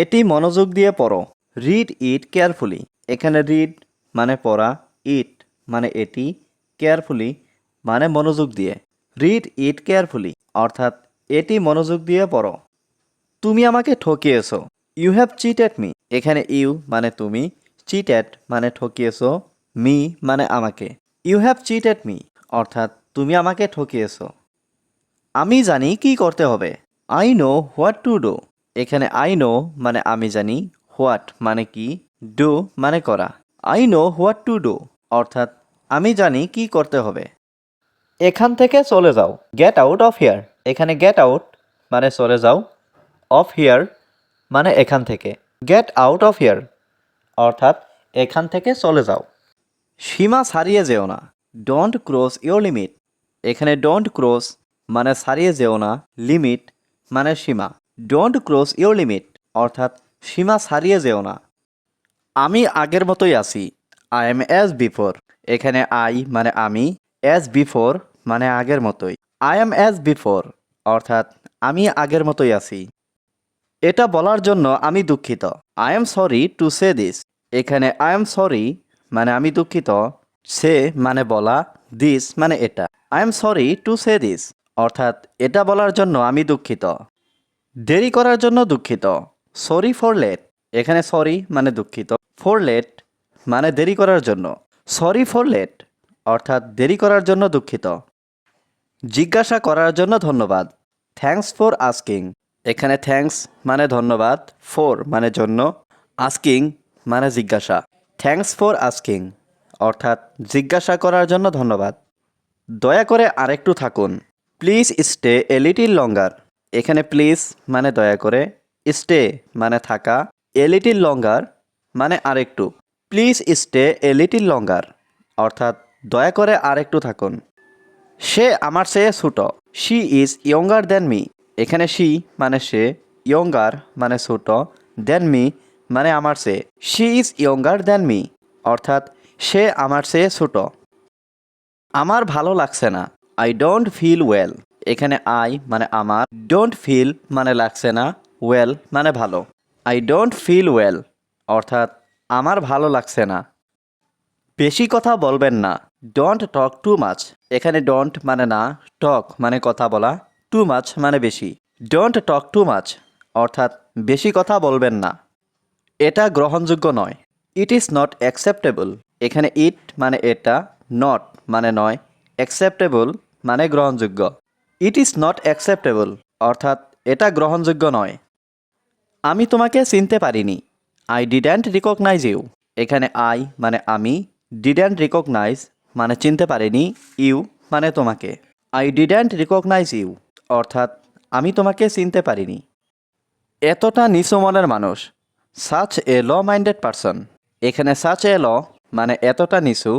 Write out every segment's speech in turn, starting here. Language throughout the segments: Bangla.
এটি মনোযোগ দিয়ে পড়ো। রিড ইট কেয়ারফুলি এখানে রিড মানে পড়া ইট মানে এটি কেয়ারফুলি মানে মনোযোগ দিয়ে। রিড ইট কেয়ারফুলি অর্থাৎ এটি মনোযোগ দিয়ে পড়ো। তুমি আমাকে ঠকিয়েছো। ইউ হ্যাভ চিটেড মি এখানে ইউ মানে তুমি চিটেড মানে ঠকিয়েছো মি মানে আমাকে। ইউ হ্যাভ চিটেড মি অর্থাৎ তুমি আমাকে ঠকিয়েছো। আমি জানি কি করতে হবে। I know what to do এখানে আই নো মানে আমি জানি হোয়াট মানে কি ডু মানে করা। I know what to do অর্থাৎ আমি জানি কি করতে হবে। এখান থেকে চলে যাও গেট আউট অফ হিয়ার এখানে গেট আউট মানে চলে যাও অফ হিয়ার মানে এখান থেকে। গেট আউট অফ হিয়ার অর্থাৎ এখান থেকে চলে যাও। সীমা ছাড়িয়ে যেও না ডোন্ট ক্রস ইয়োর লিমিট এখানে ডোন্ট ক্রস মানে ছাড়িয়ে যেও না লিমিট মানে সীমা। ডোন্ট ক্রস ইয়োর লিমিট অর্থাৎ সীমা ছাড়িয়ে যেও না। আমি আগের মতোই আছি। আই এম অ্যাজ বিফোর এখানে আই মানে আমি অ্যাজ বিফোর মানে আগের মতোই। আই এম অ্যাজ বিফোর অর্থাৎ আমি আগের মতোই আছি। এটা বলার জন্য আমি দুঃখিত। I am sorry to say this এখানে আই এম সরি মানে আমি দুঃখিত। সে মানে বলা দিস মানে এটা। I am sorry to say this অর্থাৎ এটা বলার জন্য আমি দুঃখিত। দেরি করার জন্য দুঃখিত। সরি ফর লেট এখানে সরি মানে দুঃখিত। ফর লেট মানে দেরি করার জন্য। সরি ফর লেট অর্থাৎ দেরি করার জন্য দুঃখিত। জিজ্ঞাসা করার জন্য ধন্যবাদ। থ্যাংকস ফর আস্কিং এখানে থ্যাংকস মানে ধন্যবাদ। ফর মানে জন্য। আস্কিং মানে জিজ্ঞাসা। থ্যাংকস ফর আস্কিং অর্থাৎ জিজ্ঞাসা করার জন্য ধন্যবাদ। দয়া করে আরেকটু থাকুন। Please stay a little longer এখানে প্লিজ মানে দয়া করে স্টে মানে থাকা এ লিটিল লঙ্গার মানে আরেকটু। Please stay a little longer অর্থাৎ দয়া করে আরেকটু থাকুন। সে আমার চেয়ে ছোট। She is younger than me এখানে শি মানে সে ইয়ঙ্গার মানে ছোট দেন মি মানে আমার চেয়ে। She is younger than me অর্থাৎ সে আমার চেয়ে ছোট। আমার ভালো লাগছে না। আই ডোন্ট ফিল ওয়েল এখানে আই মানে আমার। ডোন্ট ফিল মানে লাগছে না। ওয়েল মানে ভালো। আই ডোন্ট ফিল ওয়েল অর্থাৎ আমার ভালো লাগছে না। বেশি কথা বলবেন না। ডোন্ট টক টু মাছ এখানে ডোন্ট মানে না টক মানে কথা বলা। টু মাছ মানে বেশি। ডোন্ট টক টু মাছ অর্থাৎ বেশি কথা বলবেন না। এটা গ্রহণযোগ্য নয়। ইট ইজ নট অ্যাকসেপ্টেবল এখানে ইট মানে এটা নট মানে নয়। অ্যাকসেপ্টেবল মানে গ্রহণযোগ্য। ইট ইজ নট অ্যাকসেপ্টেবল অর্থাৎ, এটা গ্রহণযোগ্য নয়। আমি তোমাকে চিনতে পারিনি। আই ডিডেন্ট রিকগনাইজ ইউ এখানে আই মানে আমি। ডিডেন্ট রিকগনাইজ মানে চিনতে পারিনি। ইউ মানে তোমাকে। আই ডিডেন্ট রিকগনাইজ ইউ অর্থাৎ, আমি তোমাকে চিনতে পারিনি। এতটা নিচু মনের মানুষ। Such a low minded person এখানে সাচ এ ল মানে এতটা নিচু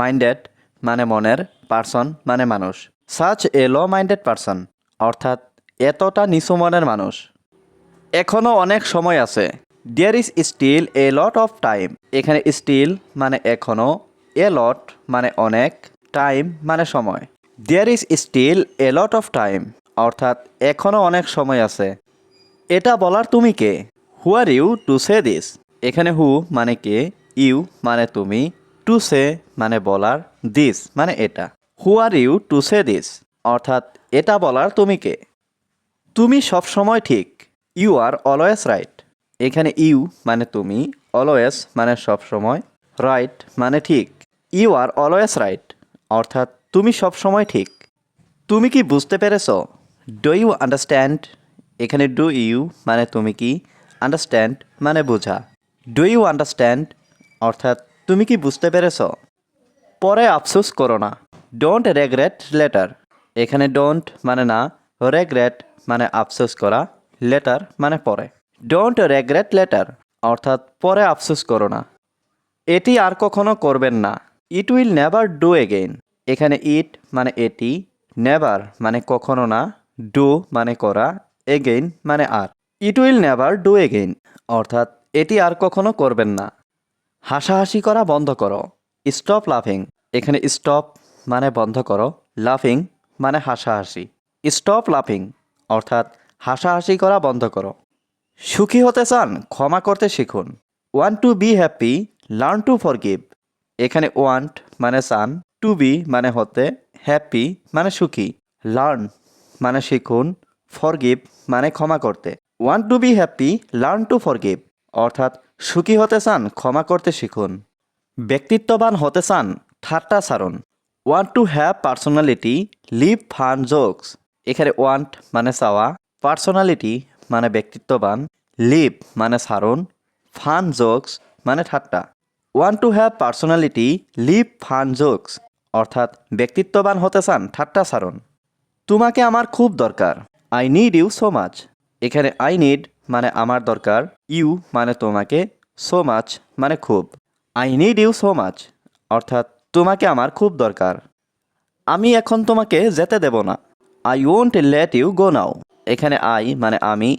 মাইন্ডেড মানে মনের পারসন মানে মানুষ। Such a low minded person অর্থাৎ এতটা নিচু মনের মানুষ। এখনও অনেক সময় আছে। There is still a lot of time এখানে স্টিল মানে এখনও এ লট মানে অনেক টাইম মানে সময়। There is still a lot of time অর্থাৎ এখনও অনেক সময় আছে। এটা বলার তুমি কে? Who are you to say this এখানে হু মানে কে ইউ মানে তুমি টু সে মানে বলার দিস মানে এটা। Who are you to say this অর্থাৎ, এটা বলার তুমি কে? তুমি সব সময় ঠিক। ইউ আর অলওয়েজ রাইট এখানে ইউ মানে তুমি অলওয়েজ মানে সব সময় রাইট মানে ঠিক। ইউ আর অলওয়েজ রাইট অর্থাৎ, তুমি সব সময় ঠিক। তুমি কি বুঝতে পেরেছ? ডু ইউ আন্ডারস্ট্যান্ড এখানে ডু ইউ মানে তুমি কি? আন্ডারস্ট্যান্ড মানে বোঝা। ডু ইউ আন্ডারস্ট্যান্ড অর্থাৎ, তুমি কি বুঝতে পেরেছ? পরে আফসোস করো না। ডোন্ট রেগ্রেট লেটার এখানে ডোন্ট মানে না রেগ্রেট মানে আফসোস করা লেটার মানে পরে। ডোন্ট রেগ্রেট লেটার অর্থাৎ পরে আফসোস করো না। এটি আর কখনো করবেন না। It will never do again এখানে ইট মানে এটি নেভার মানে কখনো না ডু মানে করা এগেইন মানে আর। It will never do again অর্থাৎ এটি আর কখনো করবেন না। হাসাহাসি করা বন্ধ করো। স্টপ লাফিং এখানে স্টপ মানে বন্ধ করো লাফিং মানে হাসাহাসি। স্টপ লাফিং অর্থাৎ হাসাহাসি করা বন্ধ করো। সুখী হতে চান, ক্ষমা করতে শিখুন। Want to be happy learn to forgive এখানে ওয়ান্ট মানে চান টু বি মানে হতে হ্যাপি মানে সুখী। লার্ন মানে শিখুন ফরগিভ মানে ক্ষমা করতে। Want to be happy learn to forgive অর্থাৎ সুখী হতে চান, ক্ষমা করতে শিখুন। ব্যক্তিত্ববান হতে চান, ঠাট্টা সারণ want to have personality leave fun jokes এখানে ওয়ান্ট মানে চাওয়া পার্সোনালিটি মানে ব্যক্তিত্ববান লিভ মানে সারণ ফান জোকস মানে ঠাট্টা। Want to have personality leave fun jokes অর্থাৎ ব্যক্তিত্ববান হতে চান ঠাট্টা সারণ তোমাকে আমার খুব দরকার। I need you so much এখানে আই নিড মানে আমার দরকার ইউ মানে তোমাকে সো মাচ মানে খুব। I need you so much অর্থাৎ তোমাকে আমার খুব দরকার। আমি এখন তোমাকে যেতে দেব না। I won't let you go now এখানে আই মানে আমি।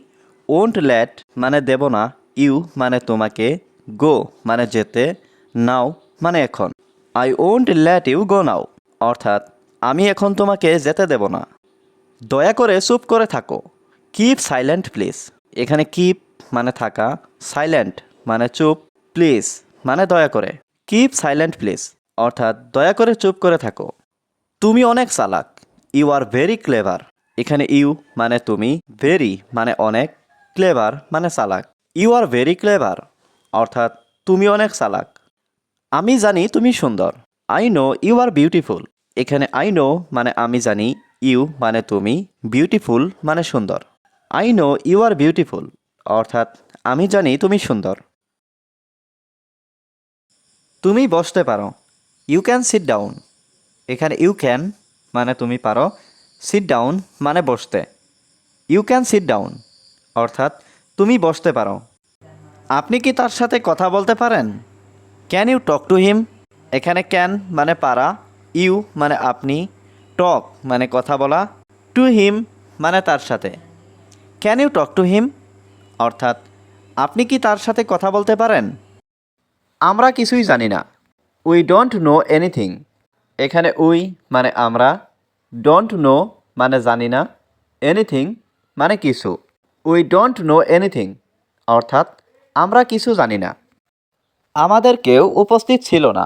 ওন্ট লেট মানে দেব না। ইউ মানে তোমাকে গো মানে যেতে। নাও মানে এখন। I won't let you go now অর্থাৎ, আমি এখন তোমাকে যেতে দেব না। দয়া করে চুপ করে থাকো। কিপ সাইলেন্ট প্লিজ এখানে কিপ মানে থাকা। সাইলেন্ট মানে চুপ। প্লিজ মানে দয়া করে। কিপ সাইলেন্ট প্লিজ অর্থাৎ দয়া করে চুপ করে থাকো। তুমি অনেক চালাক। ইউ আর ভেরি ক্লেভার এখানে ইউ মানে তুমি ভেরি মানে অনেক ক্লেভার মানে চালাক। ইউ আর ভেরি ক্লেভার অর্থাৎ তুমি অনেক চালাক। আমি জানি তুমি সুন্দর। I know you are beautiful এখানে আই নো মানে আমি জানি ইউ মানে তুমি বিউটিফুল মানে সুন্দর। I know you are beautiful অর্থাৎ আমি জানি তুমি সুন্দর। তুমি বসতে পারো। ইউ ক্যান সিট ডাউন এখানে ইউ ক্যান মানে তুমি পারো সিট ডাউন মানে বসতে। ইউ ক্যান সিট ডাউন অর্থাৎ তুমি বসতে পারো। আপনি কি তার সাথে কথা বলতে পারেন? Can you talk to him এখানে ক্যান মানে পারা ইউ মানে আপনি টক মানে কথা বলা টু হিম মানে তার সাথে। Can you talk to him অর্থাৎ আপনি কি তার সাথে কথা বলতে পারেন? আমরা কিছুই জানি না। উই ডোন্ট নো এনিথিং এখানে উই মানে আমরা ডোন্ট নো মানে জানি না এনিথিং মানে কিছু। উই ডোন্ট নো এনিথিং অর্থাৎ আমরা কিছু জানি না। আমাদের কেউ উপস্থিত ছিল না।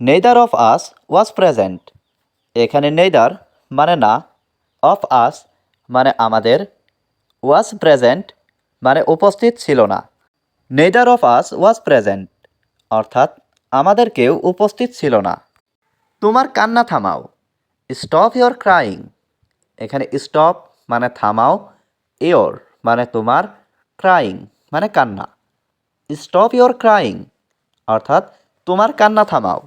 Neither of us was present এখানে নেইদার মানে না অফ আস মানে আমাদের ওয়াজ প্রেজেন্ট মানে উপস্থিত ছিল না। Neither of us was present অর্থাৎ আমাদের কেউ উপস্থিত ছিল না। তোমার কান্না থামাও। স্টপ ইয়োর ক্রাইং এখানে স্টপ মানে থামাও ইয়োর মানে তোমার ক্রাইং মানে কান্না। স্টপ ইয়োর ক্রাইং অর্থাৎ তোমার কান্না থামাও।